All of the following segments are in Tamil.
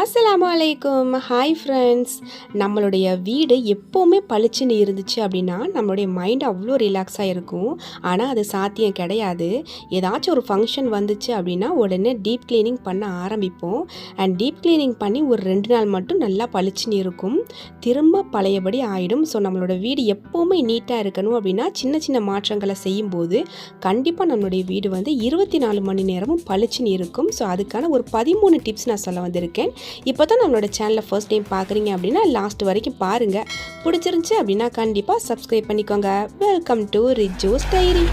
அஸ்லாம் வலைக்கும் ஹாய் ஃப்ரெண்ட்ஸ் நம்மளுடைய வீடு எப்போவுமே பளிச்சுன்னு இருந்துச்சு அப்படின்னா நம்மளுடைய மைண்ட் அவ்வளோ ரிலாக்ஸாக இருக்கும். ஆனால் அது சாத்தியம் கிடையாது. ஏதாச்சும் ஒரு ஃபங்க்ஷன் வந்துச்சு அப்படின்னா உடனே டீப் க்ளீனிங் பண்ண ஆரம்பிப்போம். அண்ட் டீப் க்ளீனிங் பண்ணி ஒரு ரெண்டு நாள் மட்டும் நல்லா பளிச்சுன்னு இருக்கும். திரும்ப பழையபடி ஆயிடும். ஸோ நம்மளோட வீடு எப்போவுமே நீட்டாக இருக்கணும் அப்படின்னா சின்ன சின்ன மாற்றங்களை செய்யும்போது கண்டிப்பாக நம்மளுடைய வீடு வந்து இருபத்தி நாலு மணி நேரமும் பளிச்சுன்னு இருக்கும். ஸோ அதுக்கான ஒரு பதிமூணு டிப்ஸ் நான் சொல்ல வந்திருக்கேன். இப்போ தான் நம்மளோட சேனலை ஃபர்ஸ்ட் டைம் பார்க்குறீங்க அப்படின்னா லாஸ்ட் வரைக்கும் பாருங்கள் பிடிச்சிருந்துச்சி அப்படின்னா கண்டிப்பாக சப்ஸ்கிரைப் பண்ணிக்கோங்க. வெல்கம் டு ரிஜோஸ் டைரி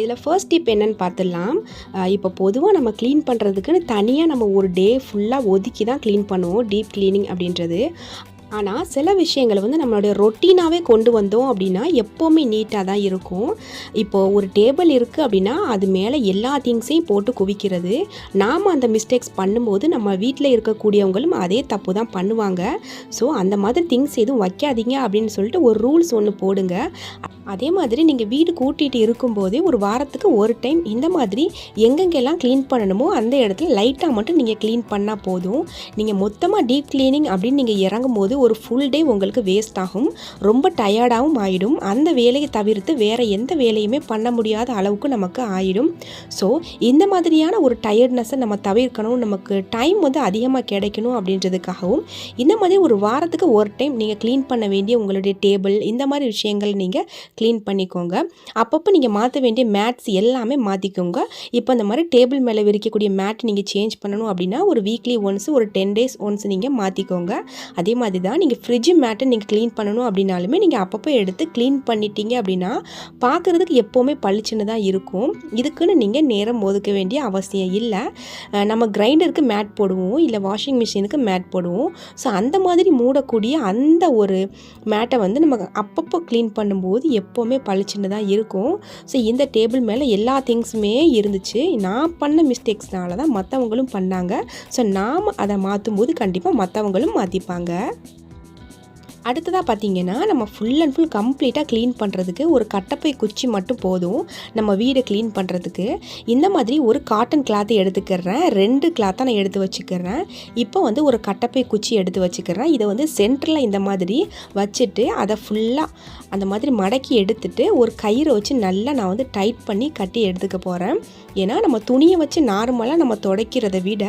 இதில் ஃபர்ஸ்ட் டிப் என்னன்னு பார்த்துடலாம். இப்போ பொதுவாக நம்ம க்ளீன் பண்ணுறதுக்குன்னு தனியாக நம்ம ஒரு டே ஃபுல்லாக ஒதுக்கி தான் க்ளீன் பண்ணுவோம். டீப் க்ளீனிங் அப்படின்றது. ஆனால் சில விஷயங்களை வந்து நம்மளுடைய ரொட்டீனாகவே கொண்டு வந்தோம் அப்படின்னா எப்போவுமே நீட்டாக தான் இருக்கும். இப்போது ஒரு டேபிள் இருக்குது அப்படின்னா அது மேலே எல்லா திங்ஸையும் போட்டு குவிக்கிறது. நாம் அந்த மிஸ்டேக்ஸ் பண்ணும்போது நம்ம வீட்டில் இருக்கக்கூடியவங்களும் அதே தப்பு தான் பண்ணுவாங்க. ஸோ அந்த மாதிரி திங்ஸ் எதுவும் வைக்காதீங்க அப்படின்னு சொல்லிட்டு ஒரு ரூல்ஸ் ஒன்று போடுங்க. அதே மாதிரி நீங்கள் வீடு கூட்டிகிட்டு இருக்கும்போதே ஒரு வாரத்துக்கு ஒரு டைம் இந்த மாதிரி எங்கெங்கெல்லாம் க்ளீன் பண்ணணுமோ அந்த இடத்துல லைட்டாக மட்டும் நீங்கள் க்ளீன் பண்ணால் போதும். நீங்கள் மொத்தமாக டீப் க்ளீனிங் அப்படின்னு நீங்கள் இறங்கும் போது ஒரு ஃபுல் டே உங்களுக்கு வேஸ்ட் ஆகும். ரொம்ப டயர்டாகவும் ஆகிடும் அந்த வேலையை தவிர்த்து வேறு எந்த வேலையுமே பண்ண முடியாத அளவுக்கு நமக்கு ஆயிடும். ஸோ இந்த மாதிரியான ஒரு டயர்ட்னஸை நம்ம தவிர்க்கணும். நமக்கு டைம் வந்து அதிகமாக கிடைக்கணும் அப்படின்றதுக்காகவும் இந்த மாதிரி ஒரு வாரத்துக்கு ஒரு டைம் நீங்கள் க்ளீன் பண்ண வேண்டிய உங்களுடைய டேபிள் இந்த மாதிரி விஷயங்கள் நீங்கள் க்ளீன் பண்ணிக்கோங்க. அப்பப்போ நீங்கள் மாற்ற வேண்டிய மேட்ஸ் எல்லாமே மாற்றிக்கோங்க இப்போ இந்த மாதிரி டேபிள் மேலே விரிக்கக்கூடிய மேட் நீங்கள் சேஞ்ச் பண்ணணும் அப்படின்னா ஒரு வீக்லி ஒன்ஸ் ஒரு டென் டேஸ் ஒன்ஸ் நீங்கள் மாற்றிக்கோங்க அதே மாதிரி தான் நீங்கள் ஃப்ரிட்ஜ் மேட்டை நீங்கள் க்ளீன் பண்ணணும் அப்படின்னாலுமே நீங்கள் அப்பப்போ எடுத்து க்ளீன் பண்ணிட்டீங்க அப்படின்னா பார்க்குறதுக்கு எப்போவுமே பளிச்சுன்னு தான் இருக்கும். இதுக்குன்னு நீங்கள் நேரம் ஒதுக்க வேண்டிய அவசியம் இல்லை. நம்ம கிரைண்டருக்கு மேட் போடுவோம் இல்லை வாஷிங் மிஷினுக்கு மேட் போடுவோம். ஸோ அந்த மாதிரி மூடக்கூடிய அந்த ஒரு மேட்டை வந்து நம்ம அப்பப்போ க்ளீன் பண்ணும்போது எப்போவுமே பளிச்சுன்னு தான் இருக்கும். ஸோ இந்த டேபிள் மேலே எல்லா திங்ஸுமே இருந்துச்சு. நான் பண்ண மிஸ்டேக்ஸ்னால தான் மற்றவங்களும் பண்ணாங்க. ஸோ நாம் அதை மாற்றும் போது கண்டிப்பாக மற்றவங்களும் மாற்றிப்பாங்க அடுத்ததாக பார்த்தீங்கன்னா நம்ம ஃபுல் அண்ட் ஃபுல் கம்ப்ளீட்டாக க்ளீன் பண்ணுறதுக்கு ஒரு கட்டப்பை குச்சி மட்டும் போதும். நம்ம வீடை க்ளீன் பண்ணுறதுக்கு இந்த மாதிரி ஒரு காட்டன் கிளாத்தை எடுத்துக்கிறேன். ரெண்டு கிளாத்தை நான் எடுத்து வச்சுக்கிறேன். இப்போ வந்து ஒரு கட்டப்பை குச்சி எடுத்து வச்சுக்கிறேன். இதை வந்து சென்டரில் இந்த மாதிரி வச்சுட்டு அதை ஃபுல்லாக அந்த மாதிரி மடக்கி எடுத்துட்டு ஒரு கயிறை வச்சு நல்லா நான் வந்து டைட் பண்ணி கட்டி எடுத்துக்க போகிறேன் ஏன்னா நம்ம துணியை வச்சு நார்மலாக நம்ம துடைக்கிறத விட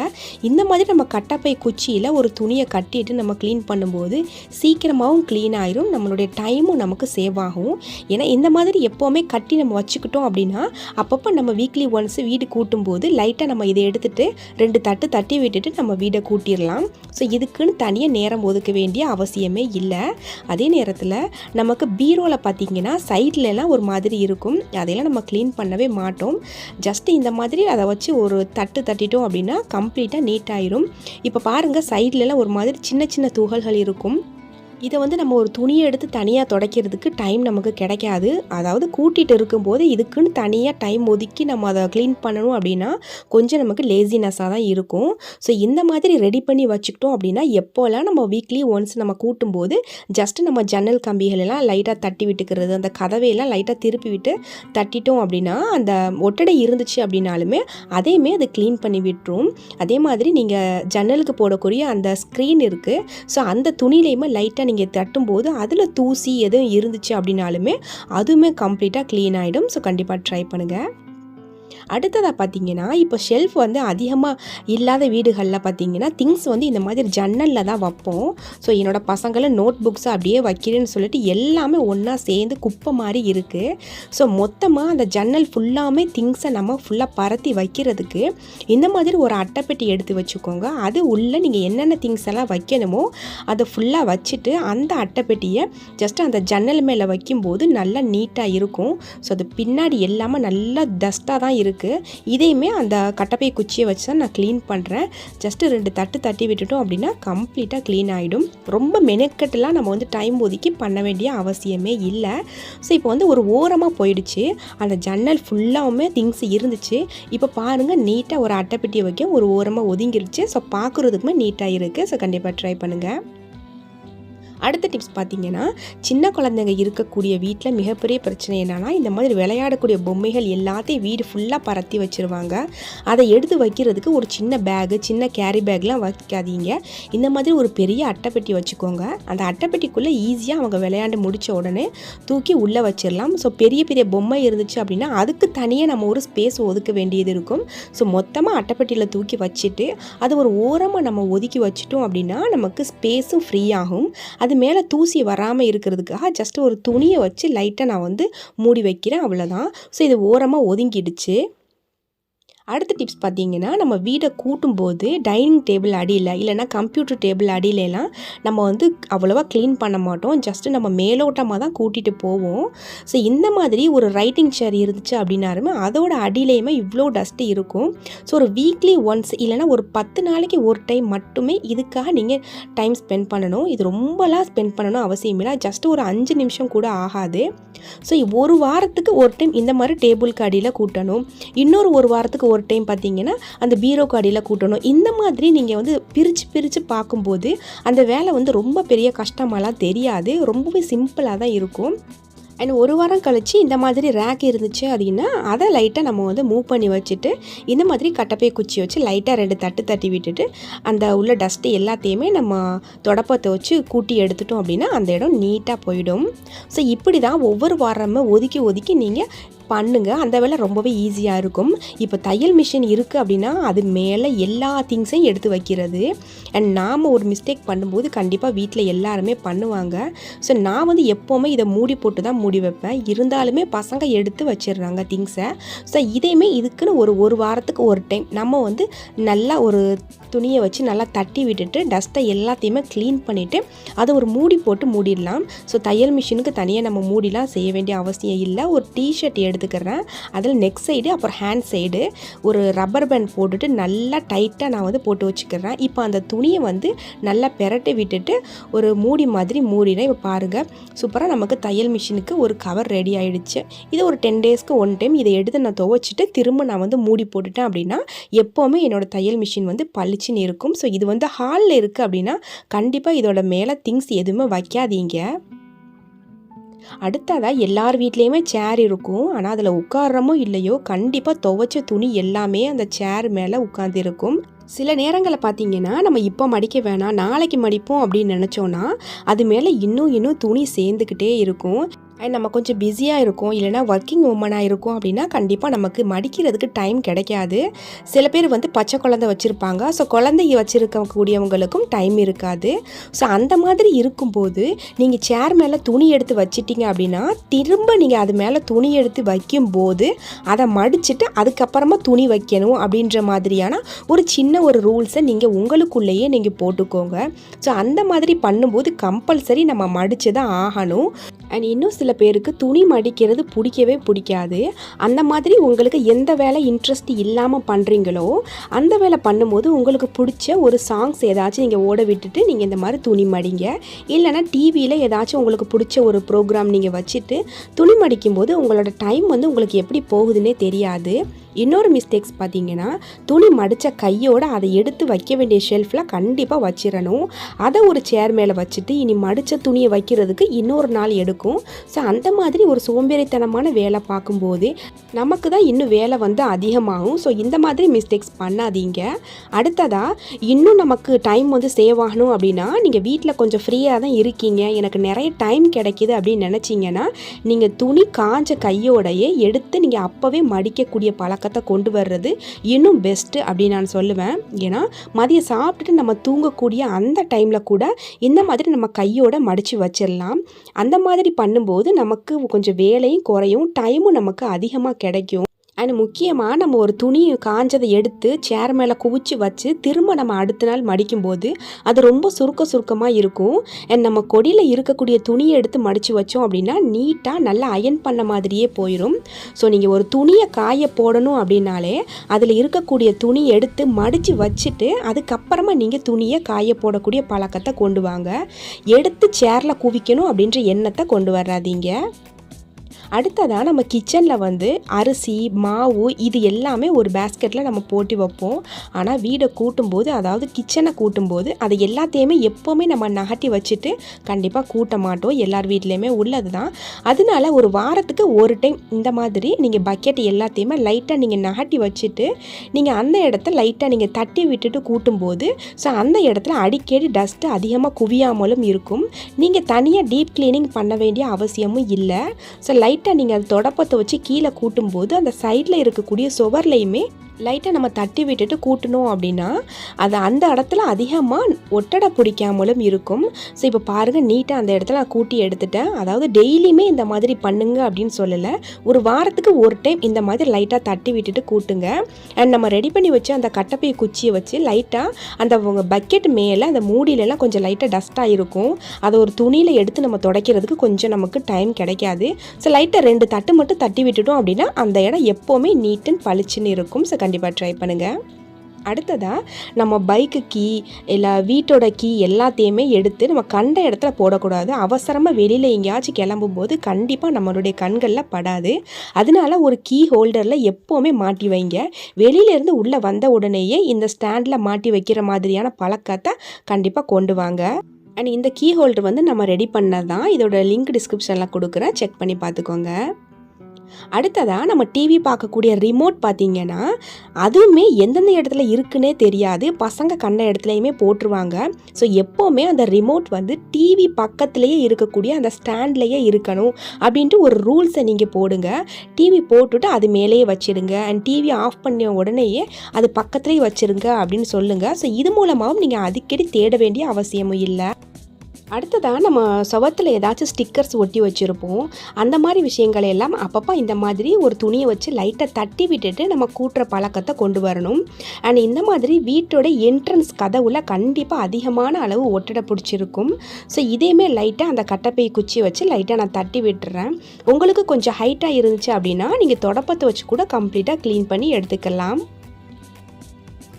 இந்த மாதிரி நம்ம கட்டப்பை குச்சியில் ஒரு துணியை கட்டிட்டு நம்ம க்ளீன் பண்ணும்போது சீக்கிரமாகவும் க்ளீன் ஆயிரும். நம்மளுடைய டைமும் நமக்கு சேவ் ஆகும். ஏன்னா இந்த மாதிரி எப்போவுமே கட்டி நம்ம வச்சுக்கிட்டோம் அப்படின்னா அப்பப்போ நம்ம வீக்லி ஒன்ஸ் வீடு கூட்டும்போது லைட்டாக நம்ம இதை எடுத்துகிட்டு ரெண்டு தட்டு தட்டி விட்டுட்டு நம்ம வீடை கூட்டிடலாம். ஸோ இதுக்குன்னு தனியாக நேரம் ஒதுக்க வேண்டிய அவசியமே இல்லை. அதே நேரத்தில் நமக்கு பீரோவில் பார்த்தீங்கன்னா சைட்லலாம் ஒரு மாதிரி இருக்கும். அதையெல்லாம் நம்ம க்ளீன் பண்ணவே மாட்டோம். ஜஸ்ட்டு இந்த மாதிரி அதை வச்சு ஒரு தட்டு தட்டிட்டோம் அப்படின்னா கம்ப்ளீட்டாக நீட்டாயிரும் இப்போ பாருங்கள் சைட்லலாம் ஒரு மாதிரி சின்ன சின்ன துகள்கள் இருக்கும். இதை வந்து நம்ம ஒரு துணியை எடுத்து தனியாக துடைக்கிறதுக்கு டைம் நமக்கு கிடைக்காது. அதாவது கூட்டிகிட்டு இருக்கும்போது இதுக்குன்னு தனியாக டைம் ஒதுக்கி நம்ம அதை க்ளீன் பண்ணணும் அப்படின்னா கொஞ்சம் நமக்கு லேசினஸ்ஸாக தான் இருக்கும். ஸோ இந்த மாதிரி ரெடி பண்ணி வச்சுக்கிட்டோம் அப்படின்னா எப்போல்லாம் நம்ம வீக்லி ஒன்ஸ் நம்ம கூட்டும்போது ஜஸ்ட்டு நம்ம ஜன்னல் கம்பிகள் எல்லாம் லைட்டாக தட்டி விட்டுக்கிறது அந்த கதவையெல்லாம் லைட்டாக திருப்பி விட்டு தட்டிட்டோம் அப்படின்னா அந்த ஒட்டடை இருந்துச்சு அப்படின்னாலுமே அதையுமே அது க்ளீன் பண்ணி விட்டுரும். அதே மாதிரி நீங்கள் ஜன்னலுக்கு போடக்கூடிய அந்த ஸ்க்ரீன் இருக்குது ஸோ அந்த துணியிலையுமே லைட்டாக நீங்கள் தட்டும்போது அதில் தூசி எதுவும் இருந்துச்சு அப்படின்னாலுமே அதுவுமே கம்ப்ளீட்டாக க்ளீன் ஆகிடும் ஸோ கண்டிப்பாக ட்ரை பண்ணுங்கள் அடுத்ததாக பார்த்தீங்கன்னா இப்போ ஷெல்ஃப் வந்து அதிகமாக இல்லாத வீடுகளில் பார்த்தீங்கன்னா திங்ஸ் வந்து இந்த மாதிரி ஜன்னலில் தான் வைப்போம். ஸோ என்னோடய பசங்களை நோட் புக்ஸை அப்படியே வைக்கிறேன்னு சொல்லிட்டு எல்லாமே ஒன்றா சேர்ந்து குப்பை மாதிரி இருக்குது ஸோ மொத்தமாக அந்த ஜன்னல் ஃபுல்லாமே திங்ஸை நம்ம ஃபுல்லாக பரத்தி வைக்கிறதுக்கு இந்த மாதிரி ஒரு அட்டைப்பெட்டி எடுத்து வச்சுக்கோங்க. அது உள்ளே நீங்கள் என்னென்ன திங்ஸ் எல்லாம் வைக்கணுமோ அதை ஃபுல்லாக வச்சுட்டு அந்த அட்டைப்பெட்டியை ஜஸ்ட் அந்த ஜன்னல் மேலே வைக்கும்போது நல்லா நீட்டாக இருக்கும். ஸோ அது பின்னாடி எல்லாமே நல்லா டஸ்ட்டாக தான் இருக்குது இதையுமே அந்த கட்டப்பை குச்சியை வச்சு தான் நான் க்ளீன் பண்ணுறேன் ஜஸ்ட்டு ரெண்டு தட்டு தட்டி விட்டுட்டோம் அப்படின்னா கம்ப்ளீட்டாக க்ளீன் ஆகிடும் ரொம்ப மெனக்கெட்டுலாம் நம்ம வந்து டைம் ஒதுக்கி பண்ண வேண்டிய அவசியமே இல்லை. ஸோ இப்போ வந்து ஒரு ஓரமாக போயிடுச்சு. அந்த ஜன்னல் ஃபுல்லாகவுமே திங்ஸ் இருந்துச்சு. இப்போ பாருங்கள் நீட்டாக ஒரு அட்டைப்பெட்டியை வைக்க ஒரு ஓரமாக ஒதுங்கிருச்சு. ஸோ பார்க்குறதுக்குமே நீட்டாக இருக்குது ஸோ கண்டிப்பாக ட்ரை பண்ணுங்கள் அடுத்த டிப்ஸ் பார்த்தீங்கன்னா சின்ன குழந்தைங்க இருக்கக்கூடிய வீட்டில் மிகப்பெரிய பிரச்சனை என்னென்னா இந்த மாதிரி விளையாடக்கூடிய பொம்மைகள் எல்லாத்தையும் வீடு ஃபுல்லாக பரத்தி வச்சுருவாங்க. அதை எடுத்து வைக்கிறதுக்கு ஒரு சின்ன பேகு சின்ன கேரி பேக்லாம் வைக்காதீங்க. இந்த மாதிரி ஒரு பெரிய அட்டைப்பெட்டி வச்சுக்கோங்க. அந்த அட்டைப்பெட்டிக்குள்ளே ஈஸியாக அவங்க விளையாண்டு முடித்த உடனே தூக்கி உள்ளே வச்சிடலாம் ஸோ பெரிய பெரிய பொம்மை இருந்துச்சு அப்படின்னா அதுக்கு தனியாக நம்ம ஒரு ஸ்பேஸ் ஒதுக்க வேண்டியது இருக்கும். ஸோ மொத்தமாக அட்டைப்பெட்டியில் தூக்கி வச்சுட்டு அது ஒரு ஓரமாக நம்ம ஒதுக்கி வச்சுட்டோம் அப்படின்னா நமக்கு ஸ்பேஸும் ஃப்ரீ ஆகும் அது மேலே தூசி வராமல் இருக்கிறதுக்காக ஜஸ்ட் ஒரு துணியை வச்சு லைட்டாக நான் வந்து மூடி வைக்கிறேன் அவ்வளோதான் ஸோ இது ஓரமாக ஒதுங்கிடுச்சு. அடுத்த டிப்ஸ் பார்த்தீங்கன்னா நம்ம வீடை கூட்டும்போது டைனிங் டேபிள் அடியில் இல்லைன்னா கம்ப்யூட்டர் டேபிள் அடியிலலாம் நம்ம வந்து அவ்வளோவா க்ளீன் பண்ண மாட்டோம். ஜஸ்ட்டு நம்ம மேலோட்டமாக தான் கூட்டிகிட்டு போவோம். ஸோ இந்த மாதிரி ஒரு ரைட்டிங் சேர் இருந்துச்சு அப்படின்னாலுமே அதோட அடியிலையுமே இவ்வளோ டஸ்ட்டு இருக்கும். ஸோ ஒரு வீக்லி ஒன்ஸ் இல்லைன்னா ஒரு பத்து நாளைக்கு ஒரு டைம் மட்டுமே இதுக்காக நீங்கள் டைம் ஸ்பெண்ட் பண்ணணும். இது ரொம்பலாம் ஸ்பெண்ட் பண்ணணும் அவசியம் இல்லை. ஜஸ்ட் ஒரு அஞ்சு நிமிஷம் கூட ஆகாது. ஸோ ஒரு வாரத்துக்கு ஒரு டைம் இந்த மாதிரி டேபிளுக்கு அடியில் கூட்டணும். இன்னொரு ஒரு வாரத்துக்கு ஒரு டைம் பார்த்தீங்கன்னா அந்த பீரோக்கு அடியில் கூட்டணும். இந்த மாதிரி நீங்கள் வந்து பிரித்து பிரித்து பார்க்கும்போது அந்த வேலை வந்து ரொம்ப பெரிய கஷ்டமாலாம் தெரியாது. ரொம்பவே சிம்பிளாக தான் இருக்கும். அண்ட் ஒரு வாரம் கழித்து இந்த மாதிரி ரேக் இருந்துச்சு அப்படின்னா அதை லைட்டாக நம்ம வந்து மூவ் பண்ணி வச்சுட்டு இந்த மாதிரி கட்டப்பை குச்சி வச்சு லைட்டாக ரெண்டு தட்டு தட்டி விட்டுட்டு அந்த உள்ள டஸ்ட்டு எல்லாத்தையுமே நம்ம தொடப்பத்தை வச்சு கூட்டி எடுத்துட்டோம் அப்படின்னா அந்த இடம் நீட்டாக போயிடும். ஸோ இப்படி தான் ஒவ்வொரு வாரமும் ஒதுக்கி ஒதுக்கி நீங்கள் பண்ணுங்கள் அந்த வேலை ரொம்பவே ஈஸியாக இருக்கும். இப்போ தையல் மிஷின் இருக்குது அப்படின்னா அது மேலே எல்லா திங்ஸையும் எடுத்து வைக்கிறது. அண்ட் நாம் ஒரு மிஸ்டேக் பண்ணும்போது கண்டிப்பாக வீட்டில் எல்லாருமே பண்ணுவாங்க. ஸோ நான் வந்து எப்போவுமே இதை மூடி போட்டு தான் மூடி வைப்பேன். இருந்தாலுமே பசங்க எடுத்து வச்சிடுறாங்க திங்ஸை ஸோ இதையுமே இதுக்குன்னு ஒரு ஒரு வாரத்துக்கு ஒரு டைம் நம்ம வந்து நல்லா ஒரு துணியை வச்சு நல்லா தட்டி விட்டுட்டு டஸ்ட்டை எல்லாத்தையுமே க்ளீன் பண்ணிவிட்டு அதை ஒரு மூடி போட்டு மூடிடலாம். ஸோ தையல் மிஷினுக்கு தனியாக நம்ம மூடிலாம் செய்ய வேண்டிய அவசியம் இல்லை. ஒரு டிஷர்ட் எடுத்து எடுத்துக்கிறேன். அதில் நெக் சைடு அப்புறம் ஹேண்ட் சைடு ஒரு ரப்பர் பேண்ட் போட்டுட்டு நல்லா டைட்டாக நான் வந்து போட்டு வச்சுக்கிறேன். இப்போ அந்த துணியை வந்து நல்லா பெரட்டி விட்டுட்டு ஒரு மூடி மாதிரி மூடினேன் இப்போ பாருங்கள் சூப்பராக நமக்கு தையல் மிஷினுக்கு ஒரு கவர் ரெடி ஆகிடுச்சு இது ஒரு டென் டேஸ்க்கு ஒன் டைம் இதை எடுத்து நான் துவைச்சிட்டு திரும்ப நான் வந்து மூடி போட்டுட்டேன் அப்படின்னா எப்போவுமே என்னோடய தையல் மிஷின் வந்து பளிச்சுன்னு இருக்கும். ஸோ இது வந்து ஹாலில் இருக்குது அப்படின்னா கண்டிப்பாக இதோட மேலே திங்ஸ் எதுவுமே வைக்காதீங்க. அடுத்ததாக எல்லார் வீட்லேயுமே சேர் இருக்கும். ஆனால் அதில் உட்காரமோ இல்லையோ கண்டிப்பாக துவைச்ச துணி எல்லாமே அந்த சேர் மேலே உட்காந்துருக்கும் சில நேரங்களில் பார்த்தீங்கன்னா நம்ம இப்போ மடிக்க வேணாம் நாளைக்கு மடிப்போம் அப்படின்னு நினச்சோன்னா அது மேலே இன்னும் இன்னும் துணி சேர்ந்துக்கிட்டே இருக்கும். அண்ட் நம்ம கொஞ்சம் பிஸியாக இருக்கும் இல்லைனா ஒர்க்கிங் உமனாக இருக்கும் அப்படின்னா கண்டிப்பாக நமக்கு மடிக்கிறதுக்கு டைம் கிடைக்காது. சில பேர் வந்து பச்சை குழந்தை வச்சுருப்பாங்க. ஸோ குழந்தைய வச்சுருக்கக்கூடியவங்களுக்கும் டைம் இருக்காது. ஸோ அந்த மாதிரி இருக்கும்போது நீங்கள் சேர் மேலே துணி எடுத்து வச்சிட்டிங்க அப்படின்னா திரும்ப நீங்கள் அது மேலே துணி எடுத்து வைக்கும்போது அதை மடிச்சுட்டு அதுக்கப்புறமா துணி வைக்கணும் அப்படின்ற மாதிரியான ஒரு சின்ன ஒரு ரூல்ஸை நீங்கள் உங்களுக்குள்ளேயே நீங்கள் போட்டுக்கோங்க. ஸோ அந்த மாதிரி பண்ணும்போது கம்பல்சரி நம்ம மடித்து தான் ஆகணும். அண்ட் இன்னும் சில பேருக்கு துணி மடிக்கிறது பிடிக்கவே பிடிக்காது. அந்த மாதிரி உங்களுக்கு எந்த வேலை இன்ட்ரெஸ்ட் இல்லாமல் பண்ணுறீங்களோ அந்த வேலை பண்ணும்போது உங்களுக்கு பிடிச்ச ஒரு சாங்ஸ் ஏதாச்சும் நீங்கள் ஓட விட்டுட்டு நீங்கள் இந்த மாதிரி துணி மடிங்க. இல்லைனா டிவியில் ஏதாச்சும் உங்களுக்கு பிடிச்ச ஒரு ப்ரோக்ராம் நீங்கள் வச்சுட்டு துணி மடிக்கும்போது உங்களோட டைம் வந்து உங்களுக்கு எப்படி போகுதுன்னே தெரியாது. இன்னொரு மிஸ்டேக்ஸ் பார்த்தீங்கன்னா துணி மடித்த கையோடு அதை எடுத்து வைக்க வேண்டிய ஷெல்ஃபில் கண்டிப்பாக வச்சிடணும் அதை ஒரு சேர் மேலே வச்சுட்டு இனி மடித்த துணியை வைக்கிறதுக்கு இன்னொரு நாள் எடுக்கும். ஸோ அந்த மாதிரி ஒரு சோம்பேறித்தனமான வேலை பார்க்கும்போது நமக்கு தான் இன்னும் வேலை வந்து அதிகமாகும். ஸோ இந்த மாதிரி மிஸ்டேக்ஸ் பண்ணாதீங்க. அடுத்ததாக இன்னும் நமக்கு டைம் வந்து சேவ் ஆகணும் அப்படின்னா நீங்கள் வீட்டில் கொஞ்சம் ஃப்ரீயாக தான் இருக்கீங்க. எனக்கு நிறைய டைம் கிடைக்கிது அப்படின்னு நினச்சிங்கன்னா நீங்கள் துணி காஞ்ச கையோடையே எடுத்து நீங்கள் அப்போவே மடிக்கக்கூடிய பழக்கத்தை கொண்டு வர்றது இன்னும் பெஸ்ட்டு அப்படின்னு நான் சொல்லுவேன். ஏன்னா மதியம் சாப்பிட்டுட்டு நம்ம தூங்கக்கூடிய அந்த டைமில் கூட இந்த மாதிரி நம்ம கையோட மடித்து வச்சிடலாம். அந்த மாதிரி பண்ணும்போது நமக்கு கொஞ்சம் வேலையும் குறையும் டைமும் நமக்கு அதிகமாக கிடைக்கும். அண்ட் முக்கியமாக நம்ம ஒரு துணி காஞ்சதை எடுத்து சேர் மேலே குவிச்சு வச்சு திரும்ப நம்ம அடுத்த நாள் மடிக்கும்போது அது ரொம்ப சுருக்க சுருக்கமாக இருக்கும். அண்ட் நம்ம கொடியில் இருக்கக்கூடிய துணியை எடுத்து மடித்து வச்சோம் அப்படின்னா நீட்டாக நல்லா அயன் பண்ண மாதிரியே போயிடும் ஸோ நீங்கள் ஒரு துணியை காய போடணும் அப்படின்னாலே அதில் இருக்கக்கூடிய துணி எடுத்து மடித்து வச்சுட்டு அதுக்கப்புறமா நீங்கள் துணியை காய போடக்கூடிய பழக்கத்தை கொண்டு வாங்க. எடுத்து சேரில் குவிக்கணும் அப்படின்ற எண்ணத்தை கொண்டு வராதீங்க. அடுத்ததாக நம்ம கிச்சனில் வந்து அரிசி மாவு இது எல்லாமே ஒரு பேஸ்கெட்டில் நம்ம போட்டு வைப்போம். ஆனால் வீடை கூட்டும்போது அதாவது கிச்சனை கூட்டும்போது அதை எல்லாத்தையுமே எப்போவுமே நம்ம நகட்டி வச்சுட்டு கண்டிப்பாக கூட்ட மாட்டோம். எல்லார் வீட்லேயுமே உள்ளது தான் அதனால ஒரு வாரத்துக்கு ஒரு டைம் இந்த மாதிரி நீங்கள் பக்கெட் எல்லாத்தையுமே லைட்டாக நீங்கள் நகட்டி வச்சுட்டு நீங்கள் அந்த இடத்த லைட்டாக நீங்கள் தட்டி விட்டுட்டு கூட்டும்போது ஸோ அந்த இடத்துல அடிக்கடி டஸ்ட்டு அதிகமாக குவியாமலும் இருக்கும். நீங்கள் தனியாக டீப் க்ளீனிங் பண்ண வேண்டிய அவசியமும் இல்லை. ஸோ லைட் லைட்டாக நீங்கள் அது தொடப்பத்தை வச்சு கீழே கூட்டும்போது அந்த சைடில் இருக்கக்கூடிய சுவர்லையுமே லைட்டாக நம்ம தட்டி விட்டுட்டு கூட்டணும் அப்படின்னா அது அந்த இடத்துல அதிகமாக ஒட்டடை பிடிக்காமலும் இருக்கும். ஸோ இப்போ பாருங்கள் நீட்டாக அந்த இடத்துல நான் கூட்டி எடுத்துட்டேன். அதாவது டெய்லியுமே இந்த மாதிரி பண்ணுங்க அப்படின்னு சொல்லலை. ஒரு வாரத்துக்கு ஒரு டைம் இந்த மாதிரி லைட்டாக தட்டி விட்டுட்டு கூட்டுங்க. அண்ட் நம்ம ரெடி பண்ணி வச்சு அந்த கட்டப்பை குச்சியை வச்சு லைட்டாக அந்த பக்கெட் மேலே அந்த மூடியிலலாம் கொஞ்சம் லைட்டாக டஸ்ட்டாக இருக்கும். அதை ஒரு துணியில் எடுத்து நம்ம துடைக்கிறதுக்கு கொஞ்சம் நமக்கு டைம் கிடைக்காது. ஸோ லைட்டாக ரெண்டு தட்டு மட்டும் தட்டி விட்டுட்டோம் அப்படின்னா அந்த இடம் எப்போவுமே நீட் அண்ட் பளிச்சுன்னு இருக்கும். ஸோ கண்டிப்பாக ட்ரை பண்ணுங்கள் அடுத்ததாக நம்ம பைக்கு கீ இல்லை வீட்டோட கீ எல்லாத்தையுமே எடுத்து நம்ம கண்ட இடத்துல போடக்கூடாது. அவசரமாக வெளியில் எங்கேயாச்சும் கிளம்பும்போது கண்டிப்பாக நம்மளுடைய கண்களில் படாது. அதனால ஒரு கீ ஹோல்டரில் எப்போவுமே மாட்டி வைங்க. வெளியிலேருந்து உள்ளே வந்த உடனேயே இந்த ஸ்டாண்டில் மாட்டி வைக்கிற மாதிரியான பழக்கத்தை கண்டிப்பாக கொண்டு வாங்க. அண்ட் இந்த கீ ஹோல்டர் வந்து நம்ம ரெடி பண்ணது தான் இதோட லிங்க் டிஸ்கிரிப்ஷனில் கொடுக்குறேன். செக் பண்ணி பார்த்துக்கோங்க. அடுத்ததாக நம்ம டிவி பார்க்கக்கூடிய ரிமோட் பார்த்தீங்கன்னா அதுவுமே எந்தெந்த இடத்துல இருக்குன்னே தெரியாது. பசங்க கண்ண இடத்துலையுமே போட்டுருவாங்க. ஸோ எப்போவுமே அந்த ரிமோட் வந்து டிவி பக்கத்துலேயே இருக்கக்கூடிய அந்த ஸ்டாண்ட்லேயே இருக்கணும் அப்படின்ட்டு ஒரு ரூல்ஸை நீங்கள் போடுங்க. டிவி போட்டுட்டு அது மேலேயே வச்சிடுங்க. அண்ட் டிவி ஆஃப் பண்ண உடனேயே அது பக்கத்துலேயே வச்சிருங்க அப்படின்னு சொல்லுங்கள் ஸோ இது மூலமாகவும் நீங்கள் அடிக்கடி தேட வேண்டிய அவசியமும் இல்லை. அடுத்ததாக நம்ம சுவத்தில் ஏதாச்சும் ஸ்டிக்கர்ஸ் ஒட்டி வச்சுருப்போம். அந்த மாதிரி விஷயங்களை எல்லாம் அப்பப்போ இந்த மாதிரி ஒரு துணியை வச்சு லைட்டை தட்டி விட்டுட்டு நம்ம கூட்டுற பழக்கத்தை கொண்டு வரணும். அண்ட் இந்த மாதிரி வீட்டோட என்ட்ரன்ஸ் கதவுல கண்டிப்பாக அதிகமான அளவு ஒட்டடை பிடிச்சிருக்கும். ஸோ இதேமே லைட்டாக அந்த கட்டப்பை குச்சி வச்சு லைட்டாக நான் தட்டி விட்டுறேன். உங்களுக்கு கொஞ்சம் ஹைட்டாக இருந்துச்சு அப்படின்னா நீங்கள் தொடப்பத்தை வச்சு கூட கம்ப்ளீட்டாக க்ளீன் பண்ணி எடுத்துக்கலாம்.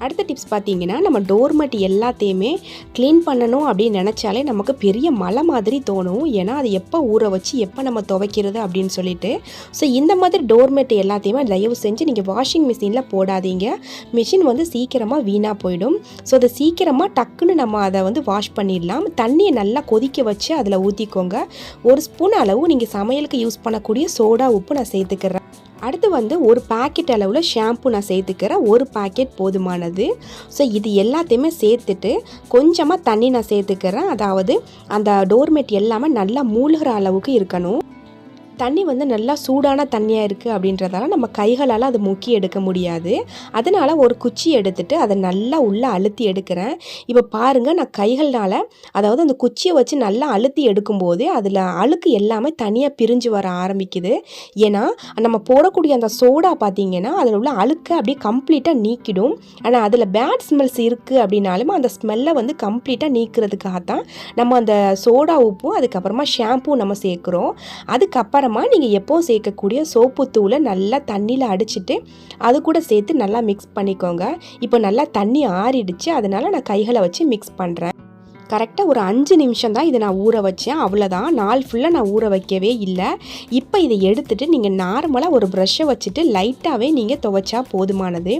அடுத்த டிப்ஸ் பார்த்தீங்கன்னா நம்ம டோர்மெட் எல்லாத்தையுமே க்ளீன் பண்ணணும் அப்படின்னு நினச்சாலே நமக்கு பெரிய மலை மாதிரி தோணும். ஏன்னா அது எப்போ ஊற வச்சு எப்போ நம்ம துவைக்கிறது அப்படின்னு சொல்லிட்டு. ஸோ இந்த மாதிரி டோர்மெட் எல்லாத்தையுமே தயவு செஞ்சு நீங்கள் வாஷிங் மிஷினில் போடாதீங்க. மிஷின் வந்து சீக்கிரமாக வீணாக போயிடும். ஸோ அதை சீக்கிரமாக டக்குன்னு நம்ம அதை வந்து வாஷ் பண்ணிடலாம். தண்ணியை நல்லா கொதிக்க வச்சு அதில் ஊற்றிக்கோங்க ஒரு ஸ்பூன் அளவு நீங்கள் சமையலுக்கு யூஸ் பண்ணக்கூடிய சோடா உப்பு நான் சேர்த்துக்கிறேன். அடுத்து வந்து ஒரு பாக்கெட் அளவில் ஷாம்பு நான் சேர்த்துக்கிறேன் ஒரு பாக்கெட் போதுமானது. ஸோ இது எல்லாத்தையுமே சேர்த்துட்டு கொஞ்சமாக தண்ணி நான் சேர்த்துக்கிறேன். அதாவது அந்த டோர்மெட் எல்லாமே நல்லா மூழ்கிற அளவுக்கு இருக்கணும். தண்ணி வந்து நல்லா சூடான தண்ணியாக இருக்குது அப்படின்றதால நம்ம கைகளால் அதை முக்கி எடுக்க முடியாது. அதனால் ஒரு குச்சி எடுத்துட்டு அதை நல்லா உள்ளே அழுத்தி எடுக்கிறேன். இப்போ பாருங்கள் நான் கைகள்னால் அதாவது அந்த குச்சியை வச்சு நல்லா அழுத்தி எடுக்கும்போது அதில் அழுக்கு எல்லாமே தனியாக பிரிஞ்சு வர ஆரம்பிக்குது. ஏன்னா நம்ம போடக்கூடிய அந்த சோடா பார்த்திங்கன்னா அதில் உள்ள அழுக்கை அப்படியே கம்ப்ளீட்டாக நீக்கிடும். ஆனால் அதில் பேட் ஸ்மெல்ஸ் இருக்குது அப்படின்னாலுமே அந்த ஸ்மெல்லை வந்து கம்ப்ளீட்டாக நீக்கிறதுக்காக தான் நம்ம அந்த சோடா உப்பும் அதுக்கப்புறமா ஷாம்பூ நம்ம சேர்க்குறோம். அதுக்கப்புறம் நீங்கள் எப்போவும் சேர்க்கக்கூடிய சோப்பு தூளை நல்லா தண்ணியில் அடிச்சிட்டு அது கூட சேர்த்து நல்லா மிக்ஸ் பண்ணிக்கோங்க. இப்போ நல்லா தண்ணி ஆறிடுச்சு. அதனால் நான் கைகளை வச்சு மிக்ஸ் பண்ணுறேன் கரெக்டாக ஒரு அஞ்சு நிமிஷம் தான் இதை நான் ஊற வச்சேன். அவ்வளோதான் நாள் ஃபுல்லாக நான் ஊற வைக்கவே இல்லை. இப்போ இதை எடுத்துகிட்டு நீங்கள் நார்மலாக ஒரு ப்ரஷ்ஷை வச்சுட்டு லைட்டாகவே நீங்கள் துவைச்சா போதுமானது.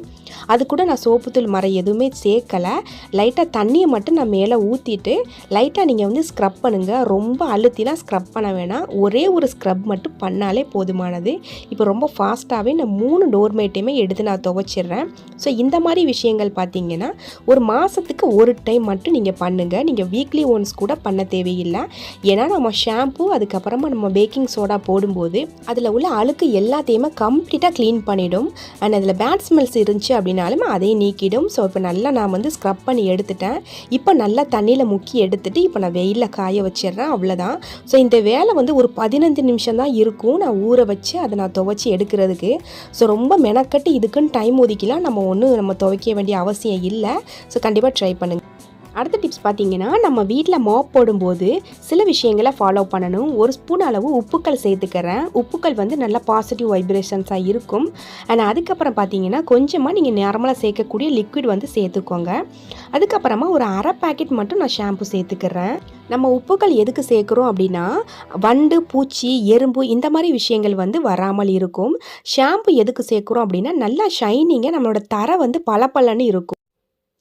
அது கூட நான் சோப்புத்தூள் மரம் எதுவுமே சேர்க்கலை. லைட்டாக தண்ணியை மட்டும் நான் மேலே ஊற்றிட்டு லைட்டாக நீங்கள் வந்து ஸ்க்ரப் பண்ணுங்கள் ரொம்ப அழுத்திலாம் ஸ்க்ரப் பண்ண வேணாம். ஒரே ஒரு ஸ்க்ரப் மட்டும் பண்ணாலே போதுமானது. இப்போ ரொம்ப ஃபாஸ்ட்டாகவே நான் மூணு டோர்மேட்டையுமே எடுத்து நான் துவைச்சிடுறேன். ஸோ இந்த மாதிரி விஷயங்கள் பார்த்தீங்கன்னா ஒரு மாதத்துக்கு ஒரு டைம் மட்டும் நீங்கள் பண்ணுங்கள் நீங்கள் வீக்லி ஒன்ஸ் கூட பண்ண தேவையில்லை. ஏன்னா நம்ம ஷாம்பு அதுக்கப்புறமா நம்ம பேக்கிங் சோடா போடும்போது அதில் உள்ள அழுக்கு எல்லாத்தையுமே கம்ப்ளீட்டாக க்ளீன் பண்ணிடும். அண்ட் அதில் பேட் ஸ்மெல்ஸ் இருந்துச்சு அப்படின்னாலும் அதையும் நீக்கிடும். ஸோ இப்போ நல்லா நான் வந்து ஸ்க்ரப் பண்ணி எடுத்துட்டேன். இப்போ நல்லா தண்ணியில் முக்கி எடுத்துட்டு இப்போ நான் வெயிலில் காய வச்சிடுறேன். அவ்வளோதான் ஸோ இந்த வேலை வந்து ஒரு பதினஞ்சு நிமிஷம் தான் இருக்கும். நான் ஊற வச்சு அதை நான் துவைச்சி எடுக்கிறதுக்கு. ஸோ ரொம்ப மெனக்கட்டு இதுக்குன்னு டைம் ஒதுக்கிலாம் நம்ம ஒன்றும் நம்ம துவைக்க வேண்டிய அவசியம் இல்லை. ஸோ கண்டிப்பாக ட்ரை பண்ணுங்கள் அடுத்த டிப்ஸ் பார்த்தீங்கன்னா நம்ம வீட்டில் மாப் போடும்போது சில விஷயங்களை ஃபாலோ பண்ணணும். ஒரு ஸ்பூன் அளவு உப்புக்கள் சேர்த்துக்கிறேன். உப்புக்கள் வந்து நல்லா பாசிட்டிவ் வைப்ரேஷன்ஸாக இருக்கும். அண்ட் அதுக்கப்புறம் பார்த்தீங்கன்னா கொஞ்சமாக நீங்கள் நார்மலாக சேர்க்கக்கூடிய லிக்விட் வந்து சேர்த்துக்கோங்க. அதுக்கப்புறமா ஒரு அரை பேக்கெட் மட்டும் நான் ஷாம்பு சேர்த்துக்கிறேன். நம்ம உப்புக்கள் எதுக்கு சேர்க்குறோம் அப்படின்னா வண்டு பூச்சி எறும்பு இந்த மாதிரி விஷயங்கள் வந்து வராமல் இருக்கும். ஷாம்பு எதுக்கு சேர்க்குறோம் அப்படின்னா நல்லா ஷைனிங்காக நம்மளோட தரை வந்து பளபளன்னு இருக்கும்.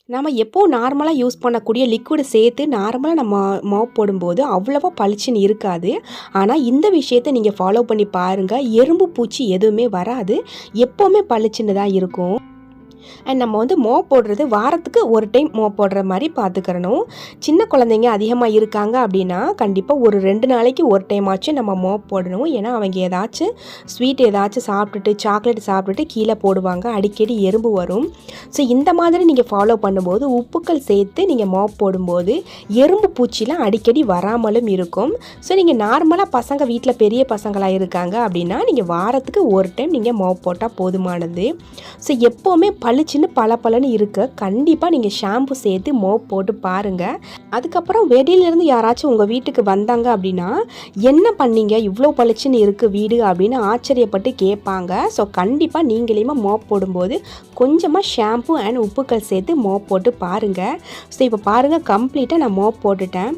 நம்ம எப்போ நார்மலாக யூஸ் பண்ணக்கூடிய லிக்விடு சேர்த்து நார்மலாக நம்ம மாப் போடும்போது அவ்வளோவா பளிச்சுன்னு இருக்காது. ஆனால் இந்த விஷயத்தை நீங்கள் ஃபாலோ பண்ணி பாருங்கள் எறும்பு பூச்சி எதுவுமே வராது. எப்போவுமே பளிச்சுன்னு தான் இருக்கும். அண்ட் நம்ம வந்து மோ போடுறது வாரத்துக்கு ஒரு டைம் மோ போடுற மாதிரி பார்த்துக்கிறணும். சின்ன குழந்தைங்க அதிகமாக இருக்காங்க அப்படின்னா கண்டிப்பாக ஒரு ரெண்டு நாளைக்கு ஒரு டைம் ஆச்சும் நம்ம மோ போடணும். ஏன்னா அவங்க ஏதாச்சும் ஸ்வீட் ஏதாச்சும் சாப்பிட்டுட்டு சாக்லேட் சாப்பிட்டுட்டு கீழே போடுவாங்க. அடிக்கடி எறும்பு வரும். ஸோ இந்த மாதிரி நீங்கள் ஃபாலோ பண்ணும்போது உப்புக்கள் சேர்த்து நீங்கள் மோ போடும்போது எறும்பு பூச்சிலாம் அடிக்கடி வராமலும் இருக்கும். ஸோ நீங்கள் நார்மலாக பசங்க வீட்டில் பெரிய பசங்களாக இருக்காங்க அப்படின்னா நீங்கள் வாரத்துக்கு ஒரு டைம் நீங்கள் மோ போட்டால் போதுமானது. ஸோ எப்போவுமே பளிச்சுன்னு பல பலன்னு இருக்க. கண்டிப்பாக நீங்கள் ஷாம்பு சேர்த்து மோப் போட்டு பாருங்கள் அதுக்கப்புறம் வெளியிலேருந்து யாராச்சும் உங்கள் வீட்டுக்கு வந்தாங்க அப்படின்னா என்ன பண்ணீங்க? இவ்வளோ பளிச்சுன்னு இருக்குது வீடு அப்படின்னு ஆச்சரியப்பட்டு கேட்பாங்க. ஸோ கண்டிப்பாக நீங்களையுமே மோப் போடும்போது கொஞ்சமாக ஷாம்பு அண்ட் உப்புக்கள் சேர்த்து மோப் போட்டு பாருங்கள் ஸோ இப்போ பாருங்கள் கம்ப்ளீட்டாக நான் மோப் போட்டுட்டேன்.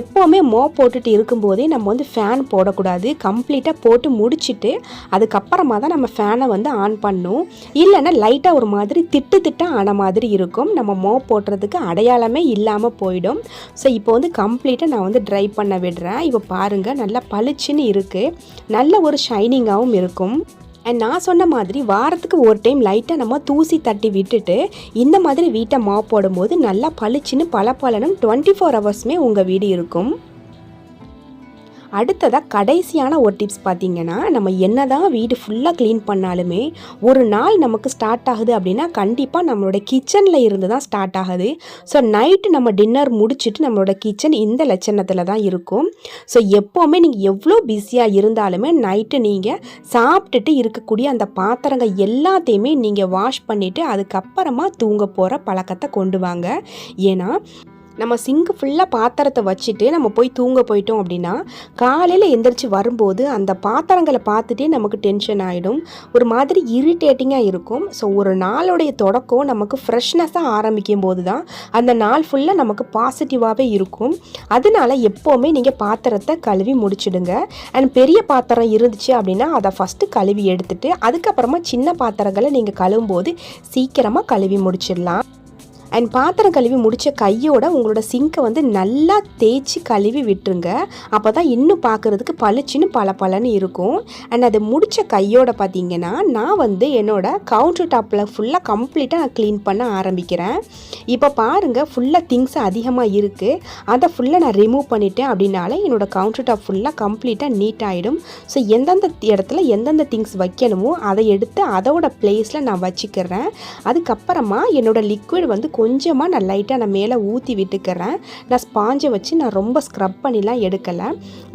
எப்போவுமே மோப் போட்டுட்டு இருக்கும்போதே நம்ம வந்து ஃபேன் போடக்கூடாது. கம்ப்ளீட்டாக போட்டு முடிச்சுட்டு அதுக்கப்புறமா தான் நம்ம ஃபேனை வந்து ஆன் பண்ணும். இல்லைன்னா லைட்டாக ஒரு மாதிரி திட்டு திட்டம் ஆன மாதிரி இருக்கும். நம்ம மோ போடுறதுக்கு அடையாளமே இல்லாமல் போயிடும். ஸோ இப்போ வந்து கம்ப்ளீட்டாக நான் வந்து ட்ரை பண்ண விடுறேன். இப்போ பாருங்கள் நல்லா பளிச்சுன்னு இருக்குது நல்ல ஒரு ஷைனிங்காகவும் இருக்கும். அண்ட் நான் சொன்ன மாதிரி வாரத்துக்கு ஒரு டைம் லைட்டாக நம்ம தூசி தட்டி விட்டுட்டு இந்த மாதிரி வீட்டை மாப் போடும்போது நல்லா பளிச்சுன்னு பல பலனும் டுவெண்ட்டி ஃபோர் ஹவர்ஸுமே உங்கள் வீடு இருக்கும். அடுத்ததாக கடைசியான ஒரு டிப்ஸ் பார்த்தீங்கன்னா நம்ம என்ன தான் வீடு ஃபுல்லாக க்ளீன் பண்ணாலுமே ஒரு நாள் நமக்கு ஸ்டார்ட் ஆகுது அப்படின்னா கண்டிப்பாக நம்மளோட கிச்சனில் இருந்து தான் ஸ்டார்ட் ஆகுது. ஸோ நைட்டு நம்ம டின்னர் முடிச்சுட்டு நம்மளோட கிச்சன் இந்த லட்சணத்தில் தான் இருக்கும். ஸோ எப்போவுமே நீங்கள் எவ்வளோ பிஸியாக இருந்தாலுமே நைட்டு நீங்கள் சாப்பிட்டுட்டு இருக்கக்கூடிய அந்த பாத்திரங்கள் எல்லாத்தையுமே நீங்கள் வாஷ் பண்ணிவிட்டு அதுக்கப்புறமா தூங்க போகிற பழக்கத்தை கொண்டு வாங்க. ஏன்னா நம்ம சிங்கு ஃபுல்லாக பாத்திரத்தை வச்சுட்டு நம்ம போய் தூங்க போயிட்டோம் அப்படின்னா காலையில் எந்திரிச்சு வரும்போது அந்த பாத்திரங்களை பார்த்துட்டே நமக்கு டென்ஷன் ஆகிடும் ஒரு மாதிரி இரிட்டேட்டிங்காக இருக்கும். ஸோ ஒரு நாளுடைய தொடக்கம் நமக்கு ஃப்ரெஷ்னஸாக ஆரம்பிக்கும் போது தான் அந்த நாள் ஃபுல்லாக நமக்கு பாசிட்டிவாகவே இருக்கும். அதனால எப்போவுமே நீங்கள் பாத்திரத்தை கழுவி முடிச்சிடுங்க. அண்ட் பெரிய பாத்திரம் இருந்துச்சு அப்படின்னா அதை ஃபஸ்ட்டு கழுவி எடுத்துட்டு அதுக்கப்புறமா சின்ன பாத்திரங்களை நீங்கள் கழுவும் போது சீக்கிரமாக கழுவி முடிச்சிடலாம். அண்ட் பாத்திரம் கழுவி முடித்த கையோட உங்களோட சிங்கை வந்து நல்லா தேய்ச்சி கழுவி விட்டுருங்க. அப்போ தான் இன்னும் பார்க்குறதுக்கு பளிச்சுன்னு பல பலன்னு இருக்கும். அண்ட் அது முடித்த கையோட பார்த்தீங்கன்னா நான் வந்து என்னோடய கவுண்டர் டாப்பில் ஃபுல்லாக கம்ப்ளீட்டாக நான் க்ளீன் பண்ண ஆரம்பிக்கிறேன். இப்போ பாருங்கள் ஃபுல்லாக திங்ஸ் அதிகமாக இருக்குது அதை ஃபுல்லாக நான் ரிமூவ் பண்ணிட்டேன் அப்படின்னாலே என்னோடய கவுண்டர் டாப் ஃபுல்லாக கம்ப்ளீட்டாக நீட் ஆகிடும் ஸோ எந்தெந்த இடத்துல எந்தெந்த திங்ஸ் வைக்கணுமோ அதை எடுத்து அதோட பிளேஸில் நான் வச்சுக்கிறேன். அதுக்கப்புறமா என்னோடய லிக்விட் வந்து கொஞ்சமாக நான் லைட்டாக நான் மேலே ஊற்றி விட்டுக்கிறேன். நான் ஸ்பாஞ்சை வச்சு நான் ரொம்ப ஸ்க்ரப் பண்ணிலாம் எடுக்கலை.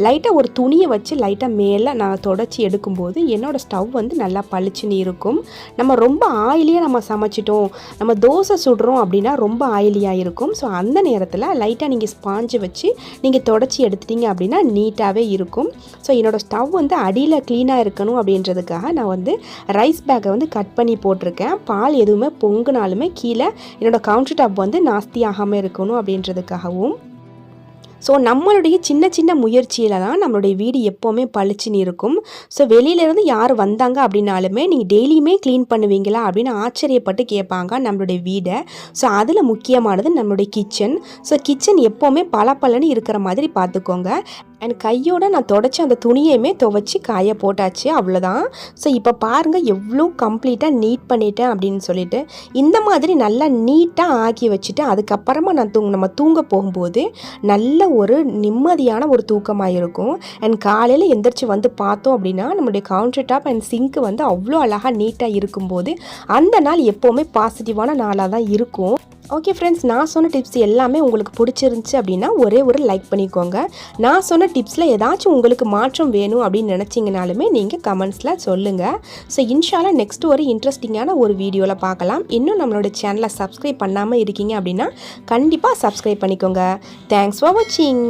லைட்டாக ஒரு துணியை வச்சு லைட்டாக மேலே நான் தொடச்சி எடுக்கும்போது என்னோடய ஸ்டவ் வந்து நல்லா பளிச்சுன்னு இருக்கும். நம்ம ரொம்ப ஆயிலியாக நம்ம சமைச்சிட்டோம். நம்ம தோசை சுடுறோம் அப்படின்னா ரொம்ப ஆயிலியாக இருக்கும். ஸோ அந்த நேரத்தில் லைட்டாக நீங்கள் ஸ்பாஞ்சை வச்சு நீங்கள் தொடச்சி எடுத்துட்டீங்க அப்படின்னா நீட்டாகவே இருக்கும். ஸோ என்னோடய ஸ்டவ் வந்து அடியில் க்ளீனாக இருக்கணும் அப்படின்றதுக்காக நான் வந்து ரைஸ் பேக்கை வந்து கட் பண்ணி போட்டிருக்கேன். பால் எதுவுமே பொங்குனாலுமே கீழே என்னோடய கவுண்டர் டாப் வந்து நாஸ்தி ஆகாமல் இருக்கணும் அப்படின்றதுக்காகவும் ஸோ நம்மளுடைய சின்ன சின்ன முயற்சியில் தான் நம்மளுடைய வீடு எப்போவுமே பளிச்சுன்னு இருக்கும் ஸோ வெளியிலேருந்து யார் வந்தாங்க அப்படின்னாலுமே நீங்கள் டெய்லியுமே க்ளீன் பண்ணுவீங்களா அப்படின்னு ஆச்சரியப்பட்டு கேட்பாங்க நம்மளுடைய வீடை. ஸோ அதில் முக்கியமானது நம்மளுடைய கிச்சன் ஸோ கிச்சன் எப்போவுமே பல பலன்னு இருக்கிற மாதிரி பார்த்துக்கோங்க. அண்ட் கையோட நான் தொடச்சி அந்த துணியையுமே துவைச்சி காய போட்டாச்சு அவ்வளோதான் ஸோ இப்போ பாருங்கள் எவ்வளோ கம்ப்ளீட்டாக நீட் பண்ணிட்டேன் அப்படின்னு சொல்லிட்டு இந்த மாதிரி நல்லா நீட்டாக ஆக்கி வச்சுட்டு அதுக்கப்புறமா நான் தூங்க நம்ம தூங்க போகும்போது நல்ல ஒரு நிம்மதியான ஒரு தூக்கமாக இருக்கும் அண்ட் காலையில் எந்திரிச்சு வந்து பார்த்தோம் அப்படின்னா நம்மளுடைய கவுண்டர் டாப் அண்ட் சிங்க்கு வந்து அவ்வளோ அழகாக நீட்டாக இருக்கும்போது அந்த நாள் எப்போவுமே பாசிட்டிவான நாளாக தான் இருக்கும். ஓகே ஃப்ரெண்ட்ஸ் நான் சொன்ன டிப்ஸ் எல்லாமே உங்களுக்கு பிடிச்சிருந்துச்சி அப்படின்னா ஒரே ஒரு லைக் பண்ணிக்கோங்க. நான் சொன்ன டிப்ஸில் ஏதாச்சும் உங்களுக்கு மாற்றம் வேணும் அப்படின்னு நினச்சிங்கனாலுமே நீங்கள் கமெண்ட்ஸில் சொல்லுங்கள் ஸோ இன்ஷாலா நெக்ஸ்ட் ஒரு இன்ட்ரெஸ்டிங்கான ஒரு வீடியோவில் பார்க்கலாம். இன்னும் நம்மளோட சேனலை சப்ஸ்கிரைப் பண்ணாமல் இருக்கீங்க அப்படின்னா கண்டிப்பாக சப்ஸ்கிரைப் பண்ணிக்கோங்க. தேங்க்ஸ் ஃபார் வாட்சிங்